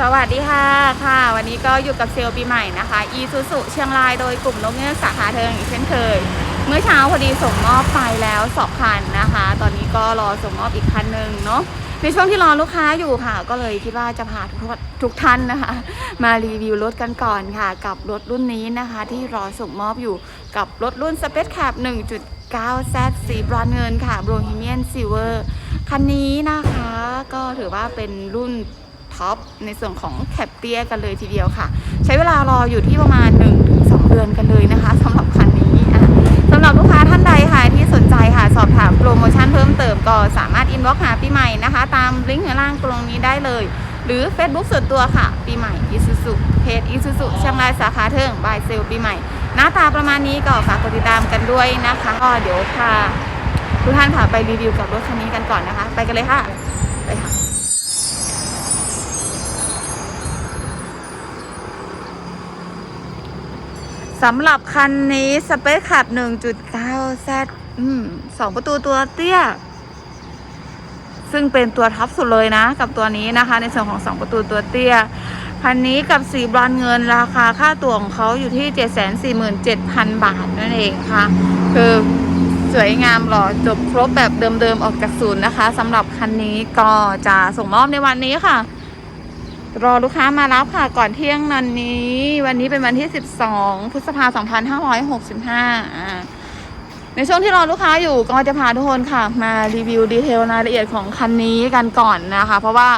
สวัสดีค่ะค่ะ วันนี้ก็อยู่กับเซลปีใหม่นะคะอีซูซุเชียงรายโดยกลุ่มนกเงือกสาขาเทิงอีกเช่นเคย เมื่อเช้าพอดีส่งมอบไปแล้วสองคันนะคะ ตอนนี้ก็รอส่งมอบอีกคันหนึ่งเนาะในช่วงที่รอลูกค้าอยู่ค่ะ ก็เลยคิดว่าจะพาทุกทุกท่านนะคะ มารีวิวรถกันก่อนค่ะ กับรถรุ่นนี้นะคะ ที่รอส่งมอบอยู่กับรถรุ่น Space Cap 1.9 Z สีบรอนเงินค่ะ Bohemian Silver คันนี้นะคะ ก็ถือว่าเป็นรุ่น ท็อปในส่วนของแคปเตียกันเลยทีเดียวค่ะ ใช้เวลารออยู่ที่ประมาณ 1-2 เดือนกันเลยนะคะสำหรับคันนี้สำหรับลูกค้าท่านใดค่ะที่สนใจค่ะสอบถามโปรโมชั่นเพิ่มเติมก็สามารถอินบ็อกหาปีใหม่นะคะ ตามลิงก์ข้างล่างตรงนี้ได้เลย หรือ Facebook ส่วนตัวค่ะ ปีใหม่อิซูซุเพจอิซูซุเชียงรายสาขาเทิงบายเซลปีใหม่ หน้าตาประมาณนี้ก็ฝากกดติดตามกันด้วยนะคะก็เดี๋ยวพาทุกท่านค่ะไปรีวิวกับรถคันนี้กันก่อนนะคะ ไปกันเลยค่ะไปค่ะ สำหรับคันนี้สเปซขับ 1.9 Z สองประตูตัวเตี้ย ซึ่งเป็นตัวท็อปสุดเลยนะ กับตัวนี้นะคะ ในส่วนของ2ประตูตัวเตี้ย คันนี้กับสีบรอนเงินราคาค่าตัวของเขาอยู่ที่ 747,000 บาทนั่นเองค่ะ คือสวยงามหล่อจบครบแบบเดิมๆออกจากศูนย์นะคะสำหรับคันนี้ก็จะส่งมอบในวันนี้ค่ะ รอลูกค้ามารับค่ะก่อนเที่ยงนันนี้ วันนี้เป็นวันที่ 12 พฤษภาคม2565อ่าในช่วงที่รอลูกค้าอยู่ก็จะพาทุกคนค่ะ มารีวิวดีเทลรายละเอียดของคันนี้กันก่อนนะคะ เพราะว่า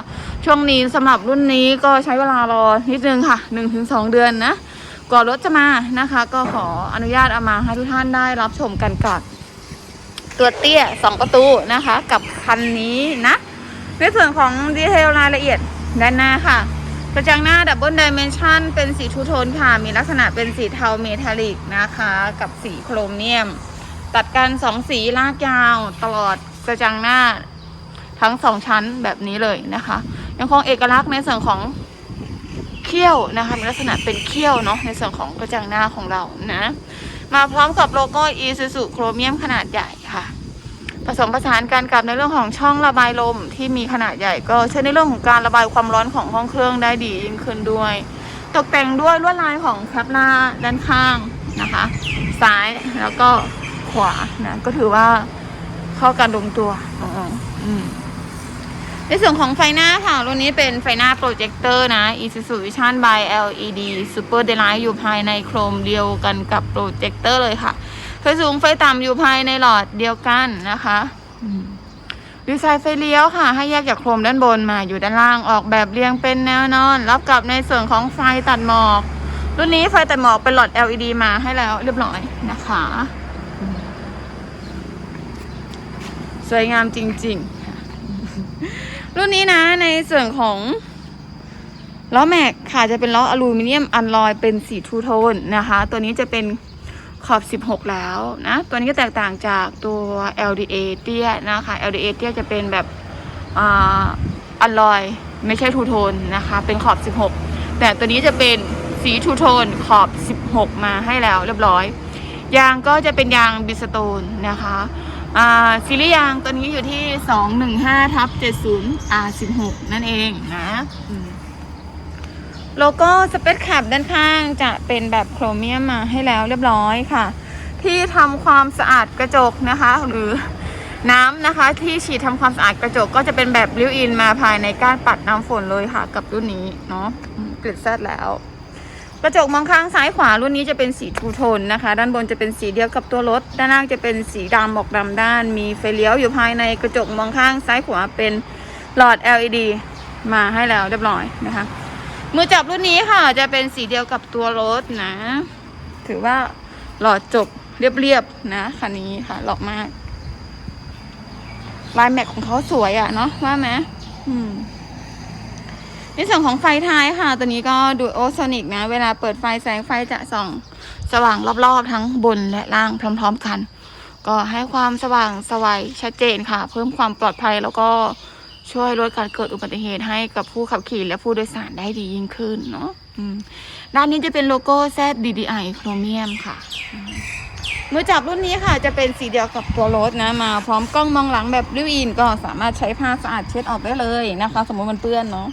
ช่วงนี้สำหรับรุ่นนี้ก็ใช้เวลารอนิดนึงค่ะ 1-2 เดือนนะก่อนรถจะมานะคะ ก็ขออนุญาตเอามาให้ทุกท่านได้รับชมกันก่อนตัวเตี้ย 2 ประตูนะคะ กับคันนี้นะ ในส่วนของดีเทลรายละเอียด ด้านหน้าค่ะ กระจังหน้าดับเบิลดิเมนชันเป็นสีทูโทนค่ะ มีลักษณะเป็นสีเทาเมทัลลิกนะคะ กับสีโครเมียม ตัดกันสองสีลากยาวตลอดกระจังหน้าทั้งสองชั้นแบบนี้เลยนะคะ ยังคงเอกลักษณ์ในส่วนของเขี้ยวนะคะมีลักษณะเป็นเขี้ยวเนาะในส่วนของกระจังหน้าของเรานะ มาพร้อมกับโลโก้ Isuzu โครเมียมขนาดใหญ่ค่ะ ผสมผสานกันกับในเรื่องของช่องระบายลมที่มีขนาดใหญ่ก็ใช้ในเรื่องของการระบายความร้อนของห้องเครื่องได้ดียิ่งขึ้นด้วย ตกแต่งด้วยลวดลายของแคปหน้าด้านข้างนะคะ ซ้ายแล้วก็ขวานะก็ถือว่าเข้ากันลงตัวอ๋ออืมในส่วนของไฟหน้าค่ะ รุ่นนี้เป็นไฟหน้าโปรเจคเตอร์นะ Isuzu Vision by LED Super Daylight อยู่ภายในโครมเดียวกันกับโปรเจคเตอร์เลยค่ะ ฟสูงไฟต่ำอยู่ภายในหลอดเดียวกันนะคะดีไซน์ไฟเลี้ยวค่ะ ให้แยกจากโครมด้านบนมาอยู่ด้านล่างออกแบบเรียงเป็นแนวนอน รับกับในส่วนของไฟตัดหมอก รุ่นนี้ไฟตัดหมอกเป็นหลอด LED มาให้แล้วเรียบร้อยนะคะ สวยงามจริงๆ รุ่นนี้นะในส่วนของล้อแม็กค่ะจะเป็นล้ออลูมิเนียมอัลลอยเป็นสีทูโทนนะคะ ตัวนี้จะเป็น ขอบ 16 แล้วนะ ตัวนี้ก็แตกต่างจากตัว LDA เตี้ยนะคะ LDA เตี้ยจะเป็นแบบอ่าอัลลอยไม่ใช่ทูโทนนะคะ เป็นขอบ 16 แต่ตัวนี้จะเป็นสีทูโทนขอบ 16 มาให้แล้วเรียบร้อย ยางก็จะเป็นยางบิสโตนนะคะซีรีส์ยางตัวนี้อยู่ที่ 215ทับ70 R16 นั่นเองนะ โลโก้สเปซแคปด้านข้างจะเป็นแบบโครเมียมมาให้แล้วเรียบร้อยค่ะ ที่ทำความสะอาดกระจกนะคะ หรือน้ำนะคะ ที่ฉีดทำความสะอาดกระจกก็จะเป็นแบบริ้วอินมาภายในก้านปัดน้ำฝนเลยค่ะ กับรุ่นนี้เนาะอืมติดแซดแล้ว กระจกมองข้างซ้ายขวารุ่นนี้จะเป็นสีทูโทนนะคะ ด้านบนจะเป็นสีเดียวกับตัวรถ ด้านล่างจะเป็นสีดำออกดำด้าน มีไฟเลี้ยวอยู่ภายในกระจกมองข้างซ้ายขวาเป็นหลอด LED มาให้แล้วเรียบร้อยนะคะ มือจับรุ่นนี้ค่ะ จะเป็นสีเดียวกับตัวรถนะ ถือว่าหล่อจบเรียบๆนะคันนี้ค่ะหล่อมาก ลายแม็กของเขาสวยอะ่ะเนาะว่าไหมอืมในส่วนของไฟท้ายค่ะ ตัวนี้ก็ดูโอโซนิกนะ เวลาเปิดไฟแสงไฟจะส่อง สว่างรอบๆ ทั้งบนและล่างพร้อม ๆ กัน ก็ให้ความสว่างสวัยชัดเจนค่ะ เพิ่มความปลอดภัยแล้วก็ ช่วยลดการเกิดอุบัติเหตุให้กับผู้ขับขี่และผู้โดยสารได้ดียิ่งขึ้นเนาะด้านนี้จะเป็นโลโก้ ZDDI โครเมียมค่ะมือจับรุ่นนี้ค่ะ จะเป็นสีเดียวกับตัวรถนะมา พร้อมกล้องมองหลังแบบริวอินก็สามารถใช้ผ้าสะอาดเช็ดออกได้เลยนะคะ สมมติมันเปื้อนเนาะ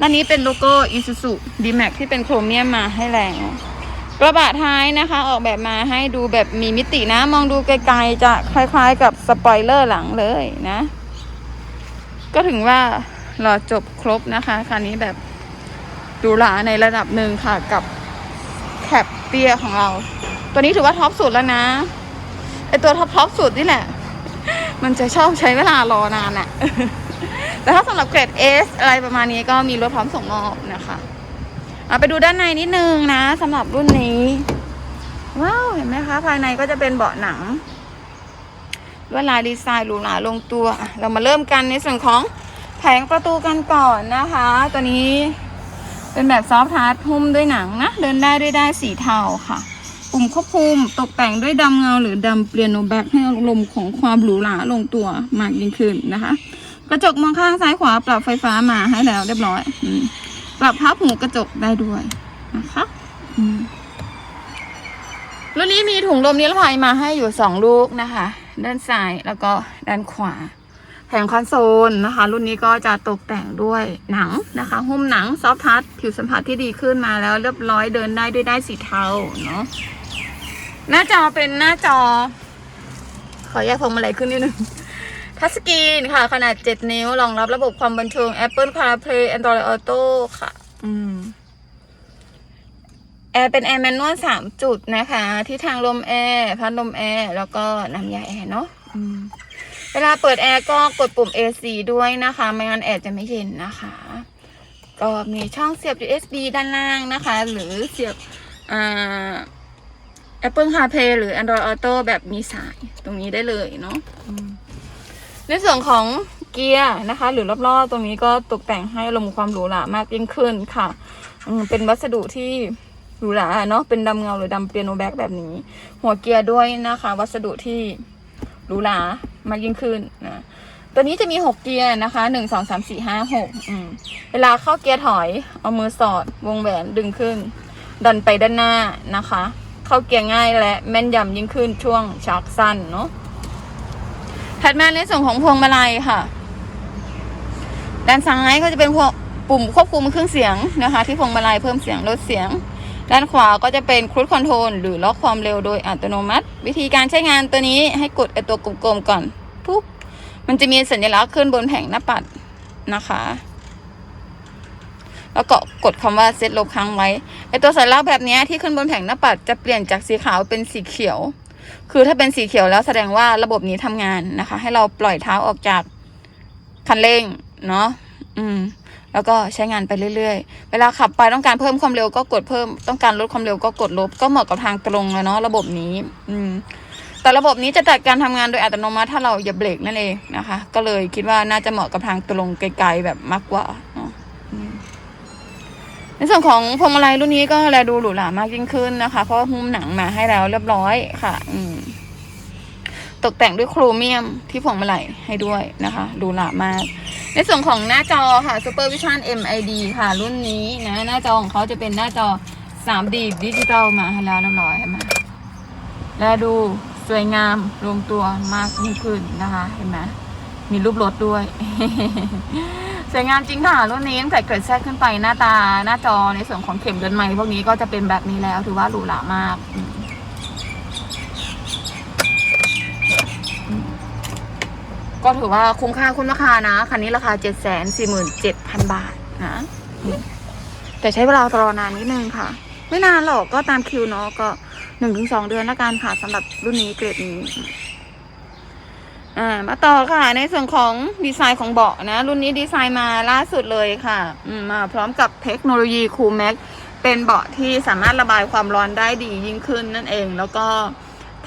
ด้านนี้เป็นโลโก้ Isuzu D-Max ที่เป็นโครเมียมมาให้แล้วกระบะท้ายนะคะ ออกแบบมาให้ดูแบบมีมิตินะ มองดูไกลๆจะคล้ายๆ กับสปอยเลอร์หลังเลยนะ ก็ถึงว่าราจบครบนะคะคันนี้แบบหรูหราในระดับหนึ่งค่ะกับแคปเตียของเรา ตัวนี้ถือว่าท็อปสุดแล้วนะไอตัวท็อปท็อปสุดนี่แหละ มันจะชอบใช้เวลารอนานอะแต่ถ้าสำหรับเกรด S อะไรประมาณนี้ก็มีรถพร้อมส่งมอบนะคะเอาไปดูด้านในนิดนึงนะสำหรับรุ่นนี้ ว้าว เห็นไหมคะ ภายในก็จะเป็นเบาะหนัง ลวดลายดีไซน์หรูหราลงตัว เรามาเริ่มกันในส่วนของแผงประตูกันก่อนนะคะ ตัวนี้เป็นแบบซอฟต์ฮาร์ดหุ้มด้วยหนังนะ เดินได้ด้วยได้สีเทาค่ะ ปุ่มควบคุมตกแต่งด้วยดำเงาหรือดำเปลี่ยนโนแบ็กให้อารมณ์ของความหรูหราลงตัวมากยิ่งขึ้นนะคะ กระจกมองข้างซ้ายขวาปรับไฟฟ้ามาให้แล้วเรียบร้อยปรับพับหูกระจกได้ด้วยนะคะรุ่นนี้มีถุงลมนิรภัยมาให้อยู่สองลูกนะคะ ด้านซ้ายแล้วก็ด้านขวา แผงคอนโซลนะคะ รุ่นนี้ก็จะตกแต่งด้วยหนังนะคะ หุ้มหนังซอฟทัชผิวสัมผัสที่ดีขึ้นมาแล้วเรียบร้อยเดินได้ด้วยได้สีเทาเนาะหน้าจอเป็นหน้าจอ ขอแยกพวงมาลัยขึ้นนิดนึงทัชสกรีนค่ะ ขนาด 7 นิ้วรองรับระบบความบันเทิง Apple CarPlay Android Auto ค่ะ อืม แอร์เป็นแอร์แมนนวลสามจุดนะคะ ที่ทางลมแอร์พัดลมแอร์แล้วก็น้ำยาแอร์เนาะเวลาเปิดแอร์ก็กดปุ่ม AC ด้วยนะคะ ไม่งั้นแอร์จะไม่เย็นนะคะ ก็มีช่องเสียบ USB ด้านล่างนะคะ หรือเสียบ Apple CarPlay หรือ Android Auto แบบมีสายตรงนี้ได้เลยเนาะในส่วนของเกียร์นะคะ หรือรอบๆ ตรงนี้ก็ตกแต่งให้ลมความหรูหรามากยิ่งขึ้นค่ะ เป็นวัสดุที่ หรูหราเนาะเป็นดำเงาหรือดำเปียโนแบ็กแบบนี้ หัวเกียร์ด้วยนะคะ วัสดุที่หรูหรามากยิ่งขึ้นนะตัวนี้จะมีหกเกียร์นะคะหนึ่งสองสามสี่ห้าหกอืมเวลาเข้าเกียร์ถอย เอามือสอด วงแหวนดึงขึ้น ดันไปด้านหน้านะคะ เข้าเกียร์ง่ายและแม่นยำยิ่งขึ้นช่วงชักสั้นเนาะถัดมาในส่วนของพวงมาลัยค่ะ ด้านซ้ายก็จะเป็นพวงปุ่มควบคุมเครื่องเสียงนะคะ ที่พวงมาลัยเพิ่มเสียงลดเสียง ด้านขวาก็จะเป็นครู i คอนโทรลหรือล็อกความเร็วโดยอัตโนมัติ วิธีการใช้งานตัวนี้ให้กดไอตัวกลมๆก่อนปุ๊บมันจะมีสัญลักษณ์ขึ้นบนแผงหน้าปัดนะคะ แล้วก็กดคำว่าเซตลบค้างไว้ไอตัวสัญลักษณ์แบบนี้ที่ขึ้นบนแผงหน้าปัดจะเปลี่ยนจากสีขาวเป็นสีเขียว คือถ้าเป็นสีเขียวแล้วแสดงว่าระบบนี้ทำงานนะคะ ให้เราปล่อยเท้าออกจากคันเร่งเนาะอืม แล้วก็ใช้งานไปเรื่อยๆ เวลาขับไปต้องการเพิ่มความเร็วก็กดเพิ่ม ต้องการลดความเร็วก็กดลบ ก็เหมาะกับทางตรงแล้วเนาะระบบนี้ อืม แต่ระบบนี้จะจัดการทำงานโดยอัตโนมัติถ้าเราอย่าเบรกนั่นเองนะคะ ก็เลยคิดว่าน่าจะเหมาะกับทางตรงไกลๆแบบมากกว่าในส่วนของพวงมาลัยรุ่นนี้ก็แลดูหรูหรามากยิ่งขึ้นนะคะ เพราะว่าหุ้มหนังมาให้แล้วเรียบร้อยค่ะ อืม ตกแต่งด้วยโครเมียมที่พวงมาลัยให้ด้วยนะคะดูหลามาก ในส่วนของหน้าจอค่ะ Super Vision MID ค่ะ รุ่นนี้นะหน้าจอของเขาจะเป็นหน้าจอ 3D ดิจิตอลมาให้แล้วเรียบร้อยเห็นไหมและดูสวยงามลงตัวมากยิ่งขึ้นนะคะเห็นไหมมีรูปรถด้วย สวยงามจริงค่ะรุ่นนี้ตั้งแต่เกิดแทรกขึ้นไปหน้าตาหน้าจอในส่วนของเข็มเดินไม้พวกนี้ก็จะเป็นแบบนี้แล้วถือว่าหรูหรามากอืม ก็ถือว่าคุ้มค่าคุ้มราคานะ คันนี้ราคาเจ็ดแสนสี่หมื่นเจ็ดพันบาทนะ แต่ใช้เวลารอนานนิดนึงค่ะ ไม่นานหรอกก็ตามคิวเนาะก็หนึ่งถึงสองเดือนละกันค่ะสำหรับรุ่นนี้เกรดนี้อ่ามาต่อค่ะ ในส่วนของดีไซน์ของเบาะนะ รุ่นนี้ดีไซน์มาล่าสุดเลยค่ะมาพร้อมกับเทคโนโลยีคูลแม็กเป็นเบาะที่สามารถระบายความร้อนได้ดียิ่งขึ้นนั่นเองแล้วก็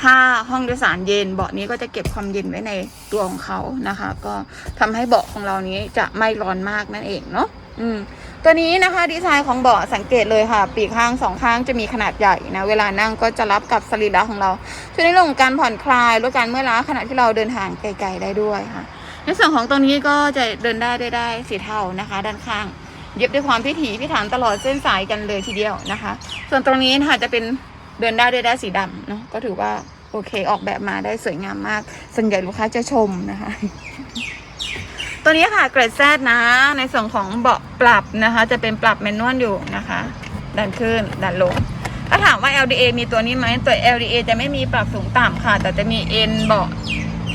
ถ้าห้องโดยสารเย็นเบาะนี้ก็จะเก็บความเย็นไว้ในตัวของเขานะคะ ก็ทำให้เบาะของเรานี้จะไม่ร้อนมากนั่นเองเนาะอืมตัวนี้นะคะดีไซน์ของเบาะสังเกตเลยค่ะ ปีกข้างสองข้างจะมีขนาดใหญ่นะ เวลานั่งก็จะรับกับสรีระของเราช่วยในเรื่องของการผ่อนคลายลดการเมื่อยล้าขณะที่เราเดินทางไกล ๆ ได้ด้วยค่ะ ในส่วนของตรงนี้ก็จะเดินได้ได้ได้สีเทานะคะ ด้านข้าง เย็บด้วยความพิถีพิถันตลอดเส้นสายกันเลยทีเดียวนะคะ ส่วนตรงนี้นะคะจะเป็น เดินได้ด้วยได้สีดำเนาะก็ถือว่าโอเคออกแบบมาได้สวยงามมาก ส่วนใหญ่ลูกค้าจะชมนะคะ ตัวนี้ค่ะเกรดแซดนะ ในส่วนของเบาะปรับนะคะ จะเป็นปรับแมนนวลอยู่นะคะ ดันขึ้นดันลงถ้าถามว่า LDA มีตัวนี้ไหมตัว LDA จะไม่มีปรับสูงต่ำค่ะ แต่จะมีเอ็นเบาะ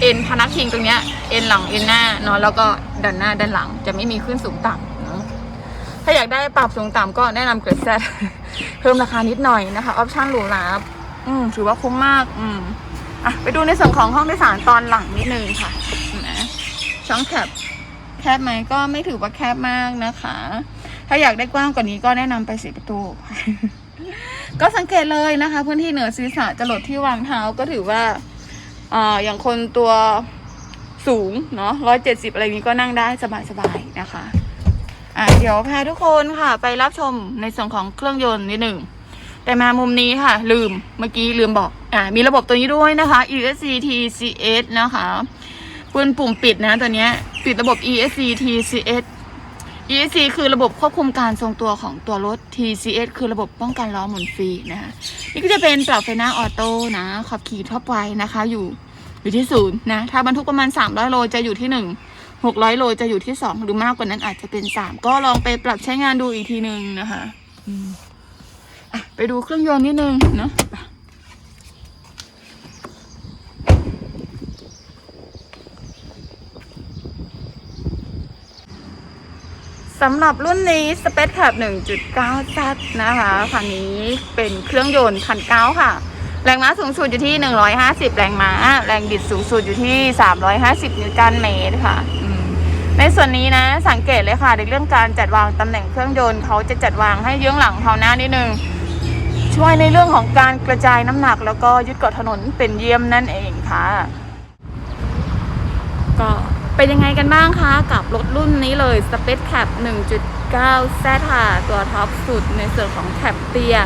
เอ็นพนักพิงตรงเนี้ยเอ็นหลังเอ็นหน้าเนาะแล้วก็ดันหน้าดันหลังจะไม่มีขึ้นสูงต่ำ ถ้าอยากได้ปรับสูงต่ำก็แนะนำเกรดแซดเพิ่มราคานิดหน่อยนะคะออปชั่นหรูหราอืมถือว่าคุ้มมาก อืมอะไปดูในส่วนของห้องโดยสารตอนหลังนิดนึงค่ะนะช่องแคบแคบไหมก็ไม่ถือว่าแคบมากนะคะ ถ้าอยากได้กว้างกว่านี้ก็แนะนำไปสีประตู ก็สังเกตเลยนะคะ พื้นที่เหนือศีรษะจะหลดที่วางเท้าก็ถือว่าอ่าอย่างคนตัวสูงเนาะร้อยเจ็ดสิบอะไรนี้ก็นั่งได้สบายๆนะคะ อะเดี๋ยวพาทุกคนค่ะ ไปรับชมในส่วนของเครื่องยนต์นิดหนึ่ง แต่มามุมนี้ค่ะ ลืมเมื่อกี้ลืมบอกอ่ามีระบบตัวนี้ด้วยนะคะ ESC TCS นะคะปืนปุ่มปิดนะตัวเนี้ยปิดระบบ ESC TCS ESC คือระบบควบคุมการทรงตัวของตัวรถ TCS คือระบบป้องกันล้อหมุนฟรีนะคะนี่ก็จะเป็นปรับไฟหน้าออโต้นะขับขี่ท็อปไวนะคะ อยู่อยู่ที่ศูนย์นะถ้าบรรทุกประมาณ 300 โลจะอยู่ที่หนึ่ง 600 โลจะอยู่ที่ 2 หรือมากกว่านั้นอาจจะเป็น 3 ก็ลองไปปรับใช้งานดูอีกทีหนึ่งนะคะอืมอะไปดูเครื่องยนต์นิดนึงเนาะไปสำหรับรุ่นนี้ Space Cab 1.9Z นะคะคันนี้เป็นเครื่องยนต์พันเก้าค่ะ แรงม้าสูงสุดอยู่ที่ 150 แรงม้า แรงบิดสูงสุดอยู่ที่ 350 นิวตันเมตรค่ะอืม ในส่วนนี้นะสังเกตเลยค่ะในเรื่องการจัดวางตำแหน่งเครื่องยนต์เขาจะจัดวางให้เยื้องหลังเขาหน้านิดนึงช่วยในเรื่องของการกระจายน้ำหนักแล้วก็ยึดเกาะถนนเป็นเยี่ยมนั่นเองค่ะ ก็เป็นยังไงกันบ้างคะ กับรถรุ่นนี้เลย Space Cab 1.9 Z ค่ะตัวท็อปสุดในส่วนของแคปเตีย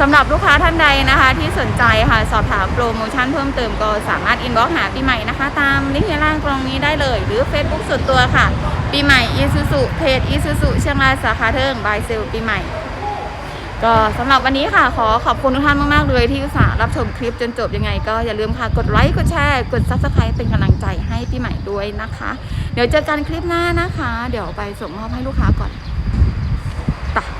สำหรับลูกค้าท่านใดนะคะ ที่สนใจค่ะสอบถามโปรโมชั่นเพิ่มเติมก็สามารถอินบ็อกหาปีใหม่นะคะ ตามลิงก์ในล่างตรงนี้ได้เลย หรือ Facebook ส่วนตัวค่ะ ปีใหม่อีซูซูเพจอีซูซูเชียงรายสาขาเทิงบายเซลปีใหม่ ก็สำหรับวันนี้ค่ะขอขอบคุณทุกท่านมากๆเลยที่อุตส่าห์รับชมคลิปจนจบยังไง ก็อย่าลืมค่ะกดไลค์กดแชร์กด Subscribe เป็นกำลังใจให้พี่ใหม่ด้วยนะคะ เดี๋ยวเจอกันคลิปหน้านะคะ เดี๋ยวไปส่งมอบให้ลูกค้าก่อน